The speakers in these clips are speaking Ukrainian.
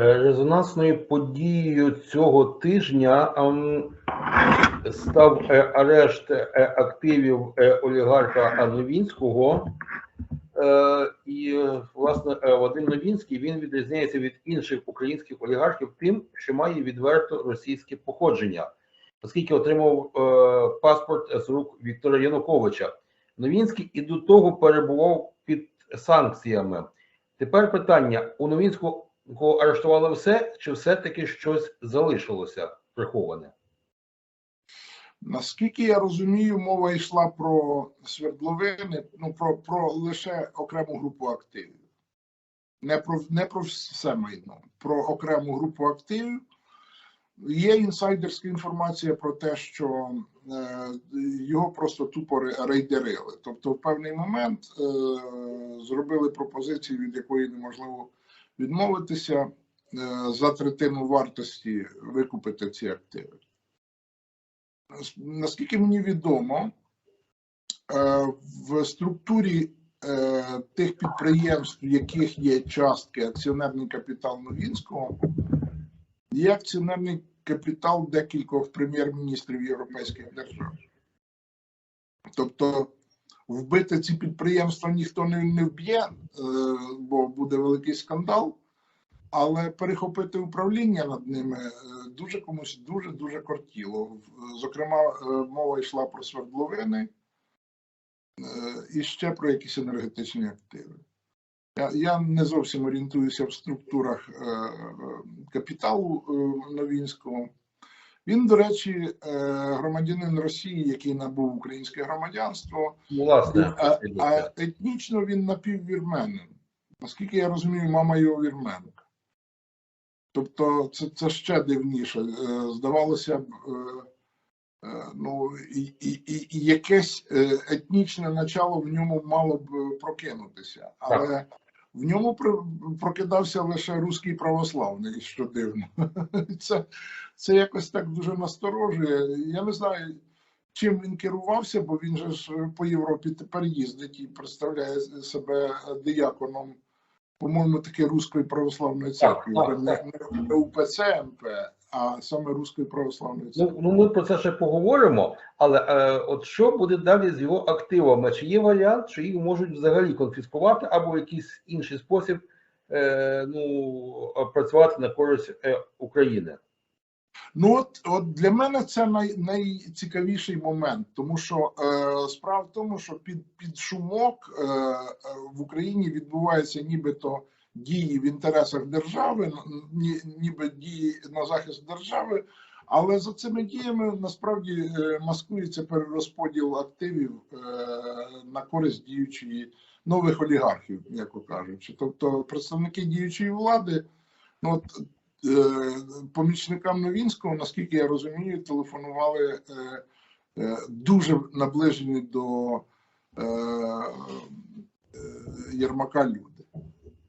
Е, Резонансною подією цього тижня ем, став е, арешт е, активів олігарха Новінського. І, власне, Вадим Новінський він відрізняється від інших українських олігархів тим, що має відверто російське походження, оскільки отримав паспорт з рук Віктора Януковича. Новінський і до того перебував під санкціями. Тепер питання: у Новінського Кого арештували все, чи все-таки щось залишилося приховане? Наскільки я розумію, мова йшла про свердловини, ну про, про лише окрему групу активів, не про не про все майно, про окрему групу активів. Є інсайдерська інформація про те, що е, його просто тупо рейдерили. Тобто, в певний момент е, зробили пропозицію, від якої неможливо відмовитися е, за третину вартості викупити ці активи. Наскільки мені відомо, е, в структурі е, тих підприємств, в яких є частки акціонерний капітал Новінського, є акціонерний капітал декількох прем'єр-міністрів європейських держав. Тобто вбити ці підприємства ніхто не, не вб'є, е, бо буде великий скандал. Але перехопити управління над ними е, дуже комусь дуже дуже кортіло. Зокрема, е, мова йшла про свердловини і ще про якісь енергетичні активи. Я, я не зовсім орієнтуюся в структурах капіталу Новінського. Він, до речі, е, громадянин Росії, який набув українське громадянство, Ну, власне, а, а етнічно він напіввірменин. Наскільки я розумію, мама його вірменка. Тобто це, це ще дивніше. Е, Здавалося б, е, е, ну, і, і, і, і якесь е, етнічне начало в ньому мало б е, прокинутися. Але в ньому про- прокидався лише руський православний, що дивно. Це, це якось так дуже насторожує. Я не знаю, чим він керувався, бо він же ж по Європі тепер їздить і представляє себе дияконом, по-моєму, таки Руської православної церкви. так, не, так. не УПЦ МП, а саме Руської православної церкви. Ну, ну ми про це ще поговоримо. Але е, от що буде далі з його активами? Чи є варіант, що їх можуть взагалі конфіскувати або в якийсь інший спосіб е, ну, працювати на користь е, України? Ну от, от для мене це най, найцікавіший момент, тому що е, справа в тому, що під, під шумок е, е, в Україні відбуваються нібито дії в інтересах держави, ні, ніби дії на захист держави, але за цими діями насправді е, маскується перерозподіл активів е, на користь діючої нових олігархів, м'яко кажучи. Тобто представники діючої влади, ну от помічникам Новінського, наскільки я розумію, телефонували е, е, дуже наближені до е, е, Єрмака люди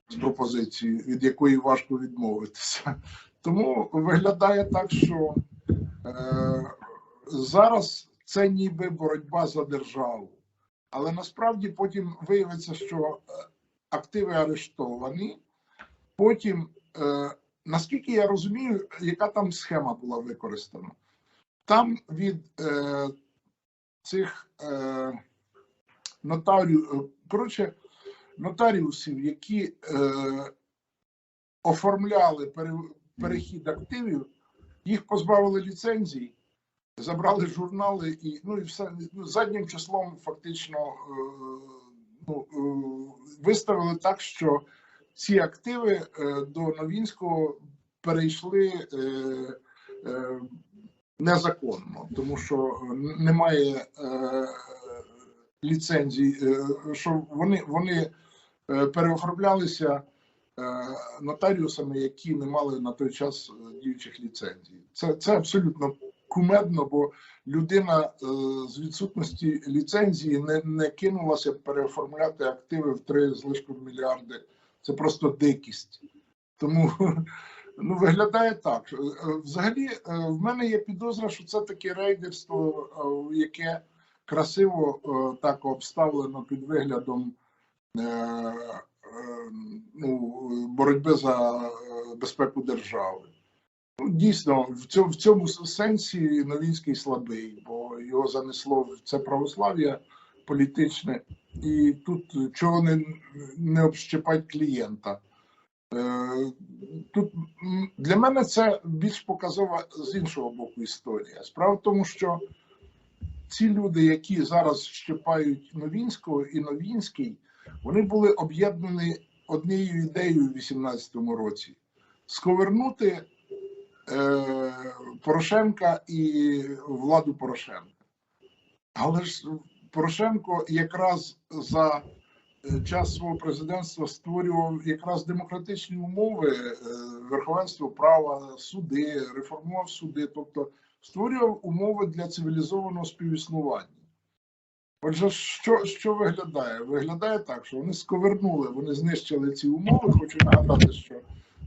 з пропозицією, від якої важко відмовитися. Тому виглядає так, що е, зараз це ніби боротьба за державу. Але насправді потім виявиться, що е, активи арештовані, потім е, наскільки я розумію, яка там схема була використана? Там від е, цих е, нотаріусів, коротше, нотаріусів, які е, оформляли пере, перехід активів, їх позбавили ліцензій, забрали журнали і ну і все ну, заднім числом фактично е, ну, е, виставили так, що ці активи е, до Новінського перейшли е, е, незаконно, тому що немає ліцензій, що вони, вони переоформлялися нотаріусами, які не мали на той час діючих ліцензій. Це, це абсолютно кумедно, бо людина з відсутності ліцензії не, не кинулася переоформляти активи в три з лишком мільярди. Це просто дикість. Тому ну, виглядає так. Е, Взагалі, е, в мене є підозра, що це таке рейдерство, е, яке красиво так обставлено під виглядом ну, боротьби за безпеку держави. Ну, дійсно, в цьому, в цьому сенсі Новінський слабий, бо його занесло в це православ'я політичне, і тут чого не, не общипать клієнта. Е, Тут для мене це більш показова з іншого боку історія. Справа в тому, що ці люди, які зараз щепають Новінського і Новінський, вони були об'єднані однією ідеєю у 18-му році сковернути е, Порошенка і владу Порошенка. Але ж Порошенко якраз за е, час свого президентства створював якраз демократичні умови, е, верховенство права, суди, реформував суди, тобто створював умови для цивілізованого співіснування. Отже, що, що виглядає? Виглядає так, що вони сковернули, вони знищили ці умови. Хочу нагадати, що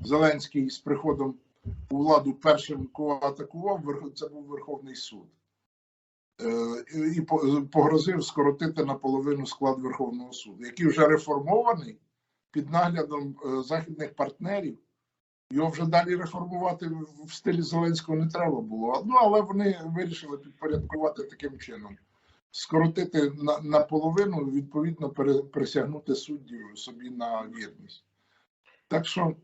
Зеленський з приходом у владу першим кого атакував, це був Верховний суд. Е, І погрозив скоротити наполовину склад Верховного суду, який вже реформований під наглядом е, західних партнерів. Його вже далі реформувати в- стилі Зеленського не треба було. Ну, але вони вирішили підпорядкувати таким чином. Скоротити на, наполовину, відповідно, пере, присягнути суддів собі на вірність. Так що,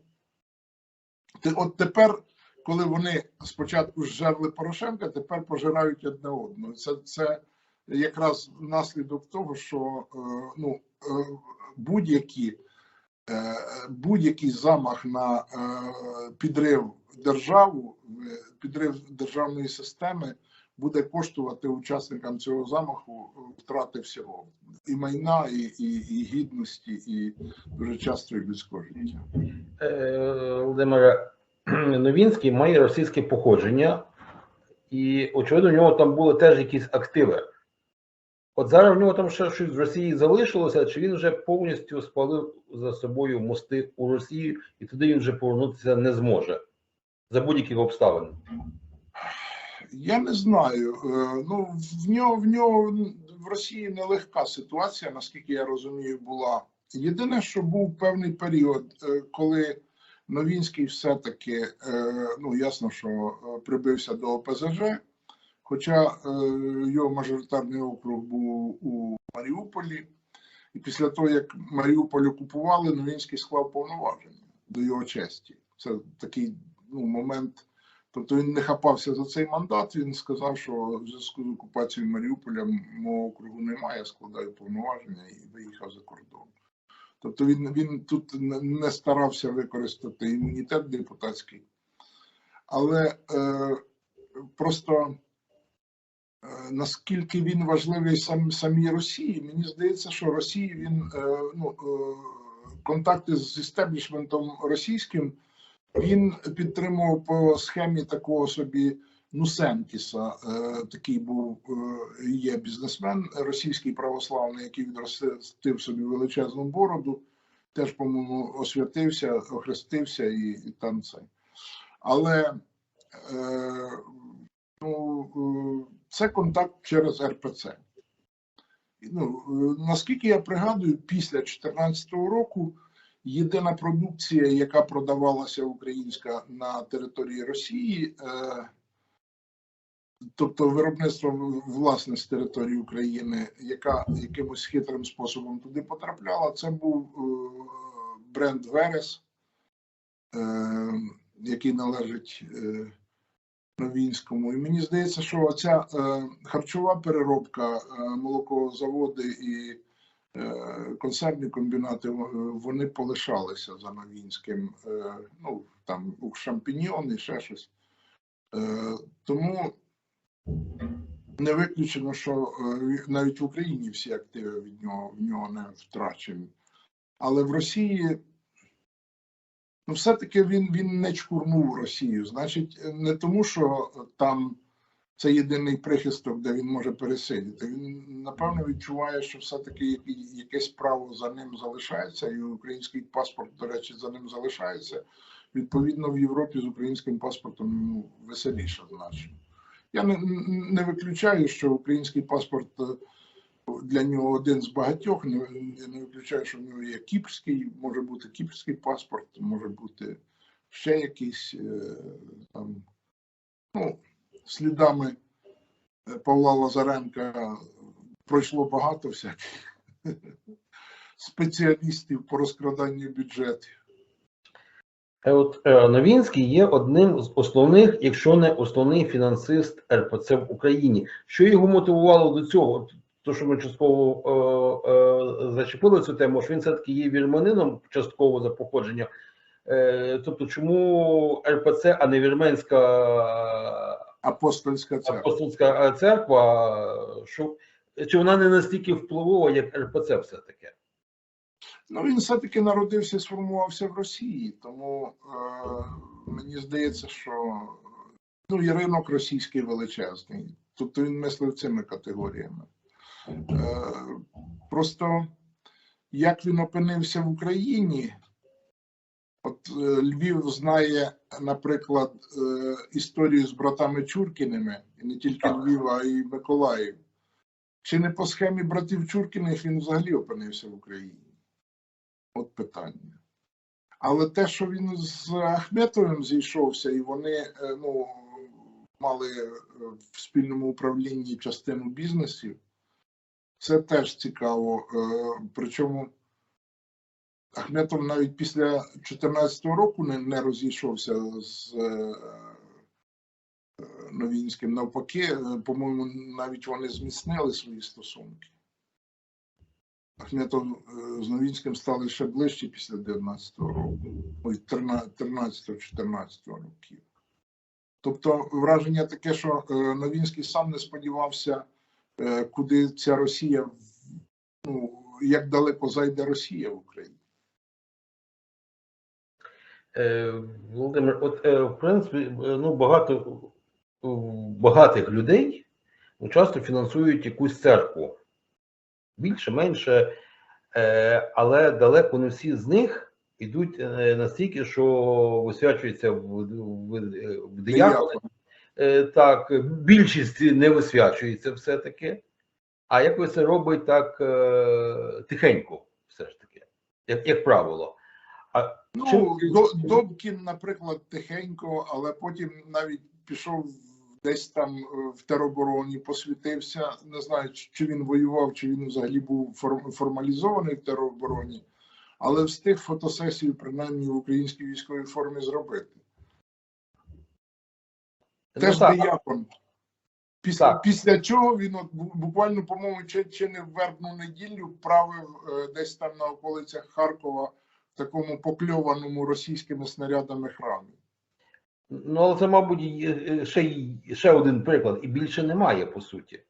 те- от тепер, коли вони спочатку жерли Порошенка, тепер пожирають одне одного. Це, це якраз наслідок того, що е, ну, е, будь-які е, будь-який замах на підрив державу, підрив державної системи буде коштувати учасникам цього замаху втрати всього і майна, і, і, і гідності, і дуже часто і людського життя. Володимире, Новінський має російське походження, і, очевидно, у нього там були теж якісь активи. От зараз в нього там ще щось з Росії залишилося, чи він вже повністю спалив за собою мости у Росію, і туди він вже повернутися не зможе за будь-яких обставин. Я не знаю. Е, Ну, в нього в нього в Росії нелегка ситуація, наскільки я розумію, була. Єдине, що був певний період, е, коли Новінський все-таки, е, ну ясно, що е, прибився до ОПЗЖ, хоча е, його мажоритарний округ був у Маріуполі, і після того, як Маріуполь окупували, Новінський склав повноваження до його честі. Це такий ну, момент. Тобто він не хапався за цей мандат. Він сказав, що в зв'язку з окупацією Маріуполя мого округу немає, я складаю повноваження і виїхав за кордон. Тобто він, він тут не- старався використати імунітет депутатський, але е, просто е, наскільки він важливий сам самій Росії, мені здається, що Росії він е, ну, е, контакти з істеблішментом російським він підтримував по схемі такого собі Нусенкіса. Е, такий був е, є бізнесмен російський православний, який відростив собі величезну бороду. Теж, по-моєму, освятився, охрестився і, і там це. Але е, ну, це контакт через РПЦ. Ну, наскільки я пригадую, після 2014 року єдина продукція, яка продавалася українська на території Росії, е, тобто виробництво власне з території України, яка якимось хитрим способом туди потрапляла, це був е, бренд Верес, е, який належить е, Новінському. І мені здається, що ця е, харчова переробка, молокозаводи і консервні комбінати, вони полишалися за Новінським. Ну, там у шампіньйони, ще щось. Тому не виключено, що е, навіть в Україні всі активи від нього, в нього не втрачені. Але в Росії ну, все-таки він, він не чкурнув Росію. Значить, не тому, що там це єдиний прихисток, де він може пересидіти. Він напевно відчуває, що все-таки якесь право за ним залишається, і український паспорт, до речі, за ним залишається. Відповідно, в Європі з українським паспортом йому веселіше значно. Я не, не виключаю, що український паспорт е, для нього один з багатьох. Я не виключаю, що в нього є кіпрський, може бути кіпрський паспорт, може бути ще якийсь е, там, ну, слідами е, Павла Лазаренка пройшло багато всяких спеціалістів по розкраданню бюджетів. Е, От е, Новінський є одним з основних, якщо не основний фінансист РПЦ в Україні. Що його мотивувало до цього? То, що ми частково е, е, зачепили цю тему, що він все-таки є вірманином частково за походження. Е, тобто, чому РПЦ, а не вірменська Апостольська церква. апостольська церква, що чи вона не настільки впливова, як РПЦ все-таки? Ну, він все-таки народився і сформувався в Росії, тому е, мені здається, що ну, і ринок російський величезний. Тобто він мислив цими категоріями. Е, просто як він опинився в Україні, от е, Львів знає, наприклад, е, історію з братами Чуркіними, і не тільки Львів, а й Миколаїв. Чи не по схемі братів Чуркіних він взагалі опинився в Україні? От питання. Але те, що він з Ахметовим зійшовся, і вони е, ну, мали е, в спільному управлінні частину бізнесів, це теж цікаво. Е, Причому Ахметов навіть після 2014 року не, не розійшовся з Новінським. Навпаки, по-моєму, навіть вони зміцнили свої стосунки. Ахметов е, з Новінським стали ще ближче після 19-го року, ой, 13-14 років. Тобто враження таке, що е, Новінський сам не сподівався, е, куди ця Росія, ну, як далеко зайде Росія в Україні. Володимир, от в принципі, ну багато багатих людей часто фінансують якусь церкву. Більше, менше, е, але далеко не всі з них йдуть е, настільки, що висвячуються в, в, в диякони. Е, Так, більшість не висвячується все-таки, а якось це робить так тихенько, все ж таки, як, як правило. Ну, Чим- Добкін, наприклад, тихенько, але потім навіть пішов десь там е, в теробороні, посвітився. Не знаю, чи- він воював, чи він взагалі був формалізований в теробороні, але встиг фотосесію, принаймні в українській військовій формі зробити. Теж Ну, так, диякон. Після, Так. після чого він от буквально, по-моєму, чи, чи не в вербну неділю правив е, десь там на околицях Харкова в такому покльованому російськими снарядами храмі. Ну, але це, мабуть, е, ще, й- ще один приклад, і більше немає, по суті.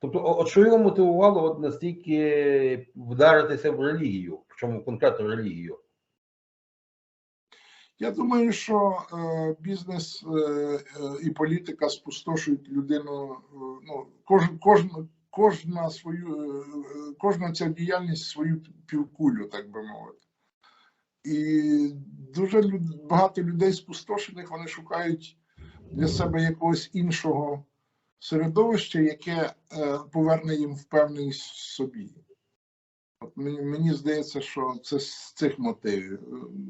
Тобто, от що його мотивувало от настільки вдаритися в релігію, причому конкретно релігію? Я думаю, що е, бізнес е, е, і політика спустошують людину. е, ну, кожен, кожна, кожна свою, е, е, кожна ця діяльність свою півкулю, так би мовити. І дуже багато людей спустошених вони шукають для себе якогось іншого середовища, яке е, поверне їм впевненість в собі. От мені, мені здається, що це з цих мотивів.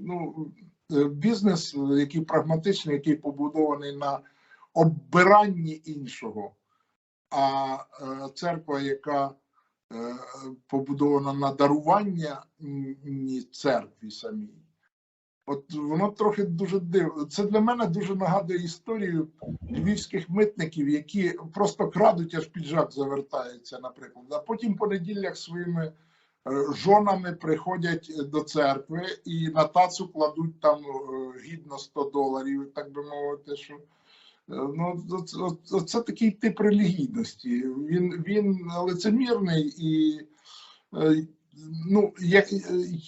Ну, е, бізнес, який прагматичний, який побудований на оббиранні іншого, а е, церква, яка побудована на дарування ні церкві самій. От воно трохи дуже дивно. Це для мене дуже нагадує історію львівських митників, які просто крадуть, аж піджак завертається, наприклад. А потім по неділях своїми е, жонами приходять до церкви і на тацу кладуть там е, гідно 100 доларів, так би мовити, що. Ну, це, це, такий тип релігійності. Він, він лицемірний і е, ну, я,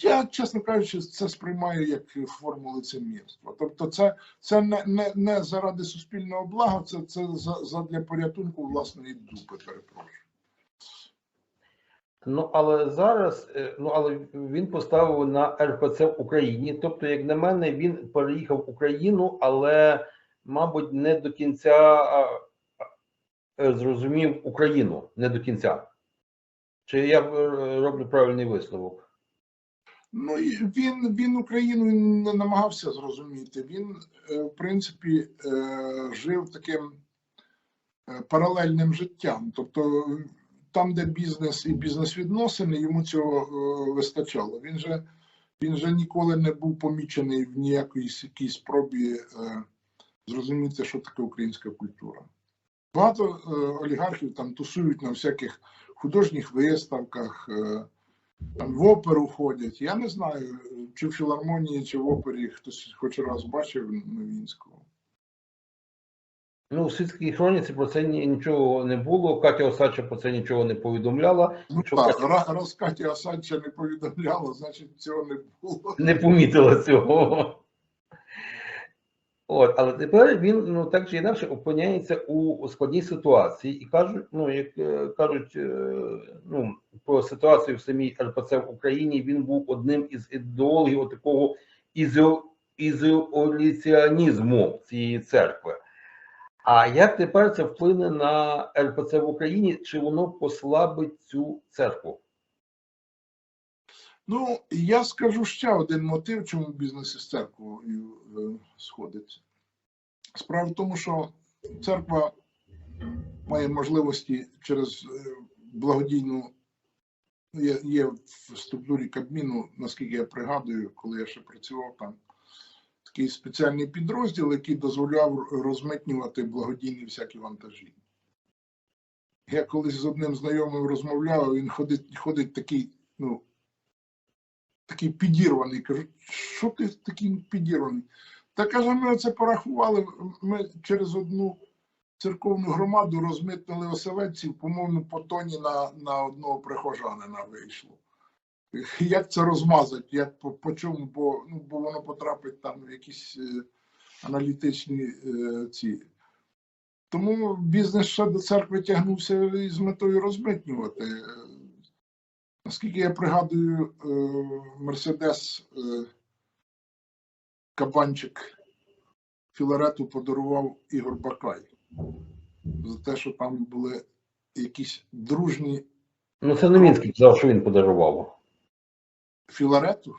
я, чесно кажучи, це сприймаю як форму лицемірства. Тобто, це, це не, не, не заради суспільного блага, це, це за, задля порятунку власної дупи, перепрошую. Ну, але зараз, е, ну, але він поставив на РПЦ в Україні. Тобто, як на мене, він переїхав в Україну, але, мабуть, не до кінця зрозумів Україну, не до кінця. Чи я е, роблю правильний висновок? Ну він, він Україну не намагався зрозуміти. Він, е, в принципі, е, жив таким паралельним життям. Тобто, там, де бізнес і бізнес-відносини, йому цього вистачало. Він же, він же ніколи не був помічений в ніякій якійсь спробі е, зрозуміти, що таке українська культура. Багато е, олігархів там тусують на всяких художніх виставках. е, там в оперу ходять. Я не знаю, чи в філармонії, чи в опері хтось хоч раз бачив Новінського. Ну, в світській хроніці про це нічого не було. Катя Осадча про це нічого не повідомляла. Ну Що так, Катя- раз Катя Осадча не повідомляла, значить цього не було. не помітила цього. От, але тепер він ну так чи інакше опиняється у складній ситуації і кажуть, ну як е, кажуть, е, ну про ситуацію в самій РПЦ в Україні. Він був одним із ідеологів такого ізо, ізоляціонізму цієї церкви. А як тепер це вплине на РПЦ в Україні? Чи воно послабить цю церкву? Ну, я скажу ще один мотив, чому бізнес із церквою е, сходиться. Справа в тому, що церква має можливості через е, благодійну є, є в структурі Кабміну, наскільки я пригадую, коли я ще працював там, такий спеціальний підрозділ, який дозволяв розмитнювати благодійні всякі вантажі. Я колись з одним знайомим розмовляв, він ходить, ходить такий, ну, такий підірваний. Кажу, що ти такий підірваний? Та каже, ми оце порахували. Ми через одну церковну громаду розмитнили оселедців, по-моєму, по тоні на, на одного прихожанина вийшло. Як це розмазати? Як по, по чому? Бо, ну, бо воно потрапить там в якісь е, аналітичні е, ці. Тому бізнес ще до церкви тягнувся із метою розмитнювати. Наскільки я пригадую, е, Мерседес е, кабанчик Філарету подарував Ігор Бакай за те, що там були якісь дружні Ну це Новінський казав, що він подарував. Філарету.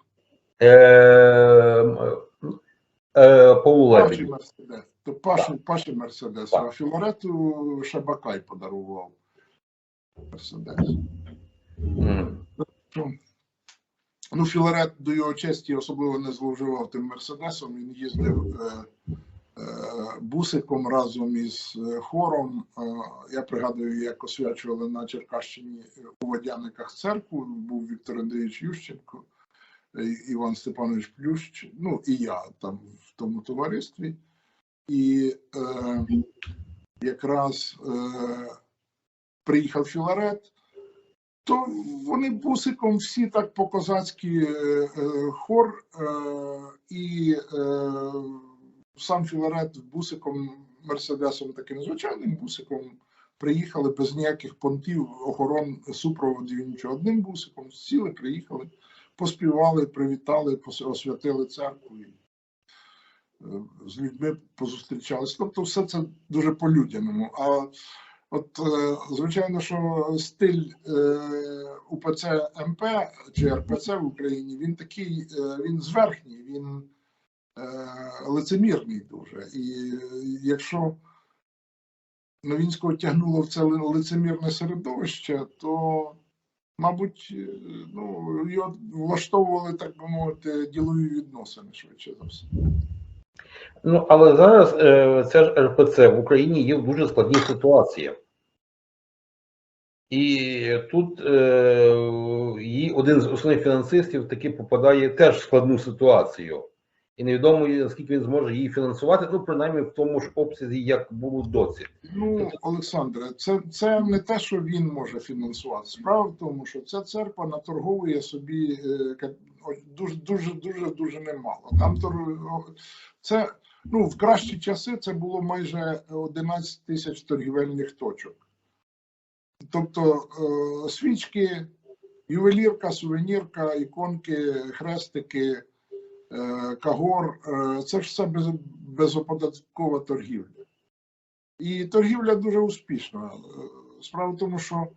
Е, Паші Мерседес. То Паші, Паші Мерседес, а Філарету ще Бакай подарував. Мерседес. Мгм. Ну, Філарет до його честі особливо не зловживав тим Мерседесом. Він їздив е, е, бусиком разом із е, хором. Е, я пригадую, як освячували на Черкащині у Водяниках церкву. Був Віктор Андрійович Ющенко, е, Іван Степанович Плющ, ну і я там в тому товаристві. І е, якраз е, приїхав Філарет то вони бусиком всі так по-козацьки е, е, хор е, і сам Філарет бусиком Мерседесом, таким звичайним бусиком, приїхали без ніяких понтів, охорон, супроводів, нічого. Одним бусиком сіли, приїхали, поспівали, привітали, освятили церкву. І, з людьми позустрічалися. Тобто, все це дуже по-людяному. А От, е, звичайно, що стиль е, УПЦ МП чи РПЦ в Україні він такий, е, він зверхній, він лицемірний дуже. І якщо Новінського тягнуло в це лицемірне середовище, то, мабуть, ну, його влаштовували, так би мовити, ділові відносини швидше за все. Ну, але зараз е, це ж РПЦ в Україні є в дуже складній ситуації. І тут е, її один з основних фінансистів таки попадає теж в складну ситуацію. І невідомо, наскільки він зможе її фінансувати, ну, принаймні в тому ж обсязі, як було доці. Ну, Олександре, це, це не те, що він може фінансувати. Справа в тому, що ця церква наторговує собі е, дуже дуже дуже немало. Там це ну в кращі часи це було майже 11 тисяч торгівельних точок. Тобто е, свічки, ювелірка, сувенірка, іконки, хрестики, е, кагор е, це все без, безоподаткова торгівля. І торгівля дуже успішна. Справа в тому, що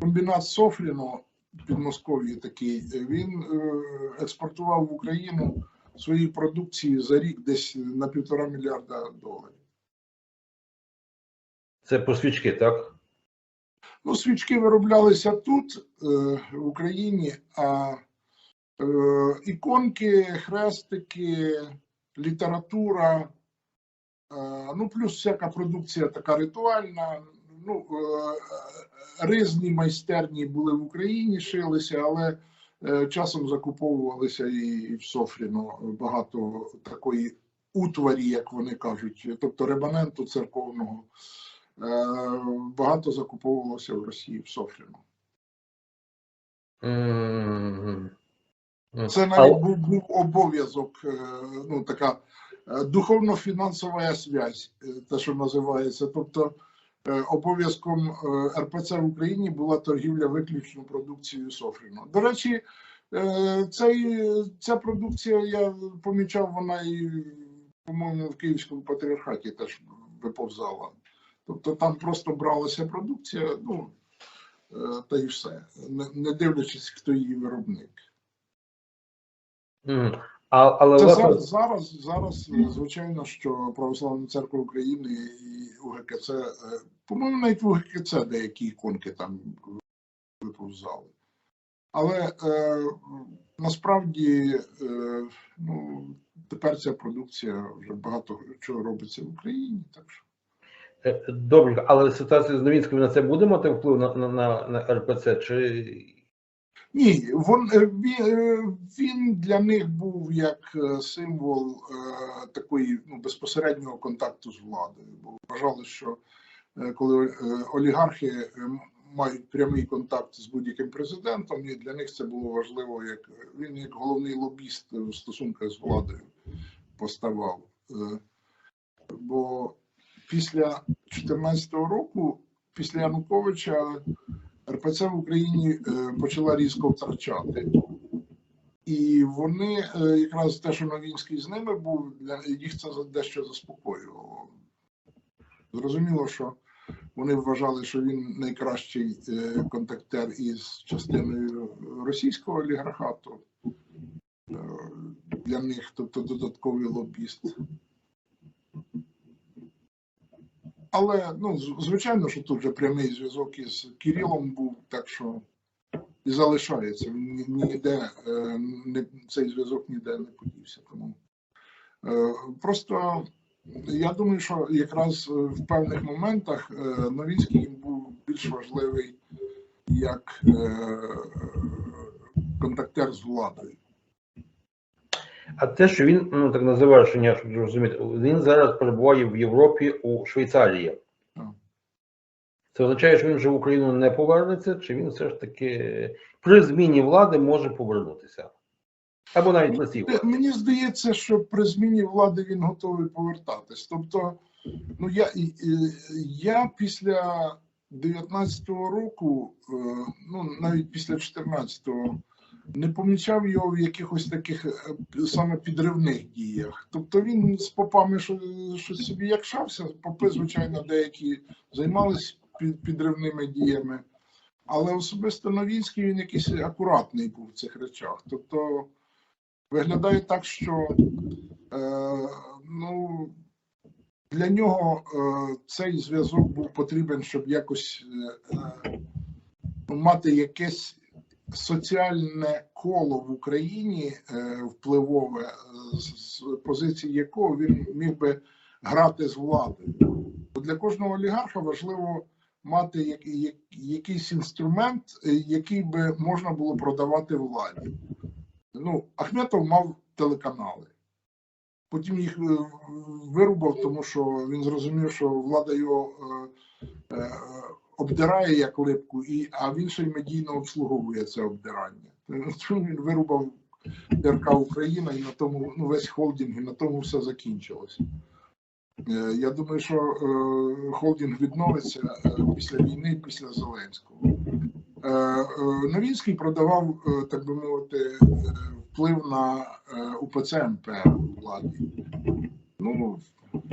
комбінат Софріно підмосков'ї такий, він е, експортував в Україну свої продукції за рік десь на півтора мільярда доларів. Це про свічки, так? Ну, свічки вироблялися тут, е, в Україні, а е, іконки, хрестики, література, ну, плюс всяка продукція така ритуальна. Ну, е, різні майстерні були в Україні, шилися, але е, часом закуповувалися і в Софріно багато такої утварі, як вони кажуть, тобто ребаненту церковного. Е, Багато закуповувалося в Росії в Софріно. Це навіть був, був обов'язок, е, ну така е, духовно-фінансова зв'язь, е, те, що називається. Тобто е, обов'язком е, РПЦ в Україні була торгівля виключно продукцією Софріно. До речі, е, цей, ця продукція, я помічав, вона і, по-моєму, в Київському патріархаті теж виповзала. Тобто там просто бралася продукція, ну е, та й все, не, дивлячись, хто її виробник. А, але Це зараз, зараз, зараз, е, звичайно, що Православна церква України і УГКЦ, е, по-моєму, навіть в УГКЦ деякі іконки там виповзали. Але е, насправді е, ну, тепер ця продукція вже багато чого робиться в Україні. Так що. е, добре, але ситуація з Новінським на це буде мати вплив на, на, на, на РПЦ? Чи Ні, е, він, е, він для них був як е, символ такої ну, безпосереднього контакту з владою. Бо вважали, що коли олігархи мають прямий контакт з будь-яким президентом, і для них це було важливо, як він як головний лобіст в стосунках з владою поставав. Бо після 2014 року, після Януковича, РПЦ в Україні е, почала різко втрачати. І вони е, якраз те, що Новінський з ними був, для їх це дещо заспокоювало. Зрозуміло, що вони вважали, що він найкращий е, контактер із частиною російського олігархату. Для них, тобто додатковий лобіст. Але ну, звичайно, що тут вже прямий зв'язок із Кирилом був, так що і залишається. Ніде е, не, цей зв'язок ніде не подівся. Тому е, просто я думаю, що якраз е, в певних моментах Новінський був більш важливий як контактер з владою. А те, що він ну так називає, що щоб зрозуміти, він зараз перебуває в Європі у Швейцарії. Це означає, що він вже в Україну не повернеться, чи він все ж таки при зміні влади може повернутися? Або навіть на цій Е. Мені здається, що при зміні влади він готовий повертатись. Тобто, ну я, я після 19-го року, е, ну навіть після 14-го, не помічав його в якихось таких е, саме підривних діях. Тобто він з попами щось собі якшався, попи, звичайно, деякі займалися підривними діями. Але особисто Новінський він якийсь акуратний був в цих речах. Тобто, Виглядає так, що е, ну, для нього е, цей зв'язок був потрібен, щоб якось е, е, мати якесь соціальне коло в Україні е, впливове, е, з позиції якого він міг би грати з владою. Для кожного олігарха важливо мати як- як- якийсь інструмент, е, який би можна було продавати владі ну, Ахметов мав телеканали. Потім їх вирубав, тому що він зрозумів, що влада його обдирає як липку, і, а він ще й медійно обслуговує це обдирання. Тому він вирубав РК Україна і на тому ну, весь холдинг, і на тому все закінчилося. Е, Я думаю, що е, холдинг відновиться е, після війни, після Зеленського. Е, е, Новінський продавав, е, так би мовити, е, вплив на е, УПЦ МП владі. Ну,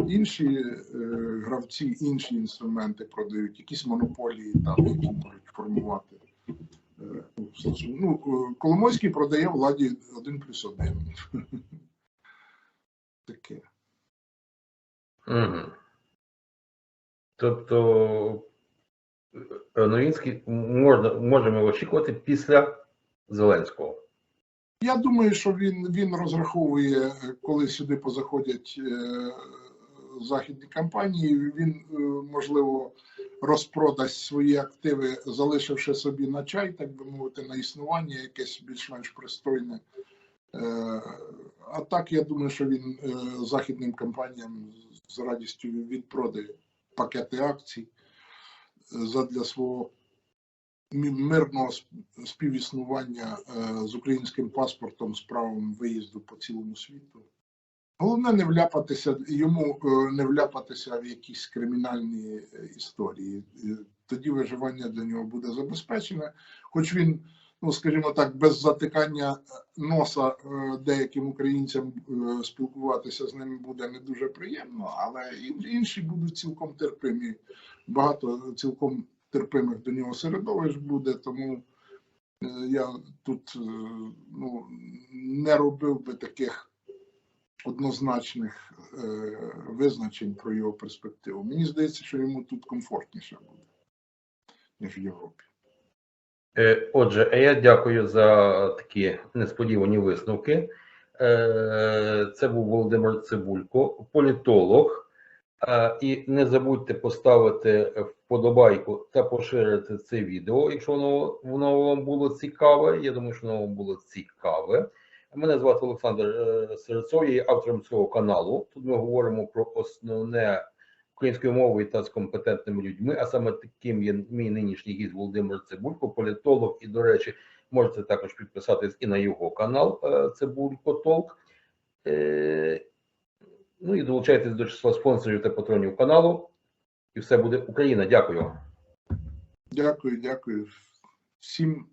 інші е, гравці інші інструменти продають, якісь монополії там, які можуть формувати. е, ну, Ну, е, Коломойський продає владі один плюс один. Таке. Угу. Тобто е, Новінський можна, можемо очікувати після Зеленського. Я думаю, що він, він розраховує, коли сюди позаходять е, західні компанії, він, е, можливо, розпродасть свої активи, залишивши собі на чай, так би мовити, на існування якесь більш-менш пристойне. Е, А так, я думаю, що він е, західним компаніям з радістю відпродає пакети акцій задля свого мирного співіснування з українським паспортом з правом виїзду по цілому світу. Головне не вляпатися, йому е, не вляпатися в якісь кримінальні е, історії. Е, Тоді виживання для нього буде забезпечене, хоч він, ну скажімо так, без затикання носа деяким українцям спілкуватися з ними буде не дуже приємно, але інші будуть цілком терпимі. Багато цілком терпимих до нього середовищ буде, тому я тут ну, не робив би таких однозначних е, визначень про його перспективу. Мені здається, що йому тут комфортніше буде, ніж в Європі. Е, Отже, е, я дякую за такі несподівані висновки. Е, Це був Володимир Цибулько, політолог. І не забудьте поставити вподобайку та поширити це відео, якщо воно, воно вам було цікаве. Я думаю, що воно вам було цікаве. Мене звати Олександр е, Серцов, я є автором цього каналу. Тут ми говоримо про основне українською мовою та з компетентними людьми, а саме таким є мій нинішній гість Володимир Цибулько, політолог. І, до речі, можете також підписатись і на його канал е, Цибулько Толк. Е, Ну і долучайтесь до числа спонсорів та патронів каналу. І все буде Україна. Дякую. Дякую, дякую. Всім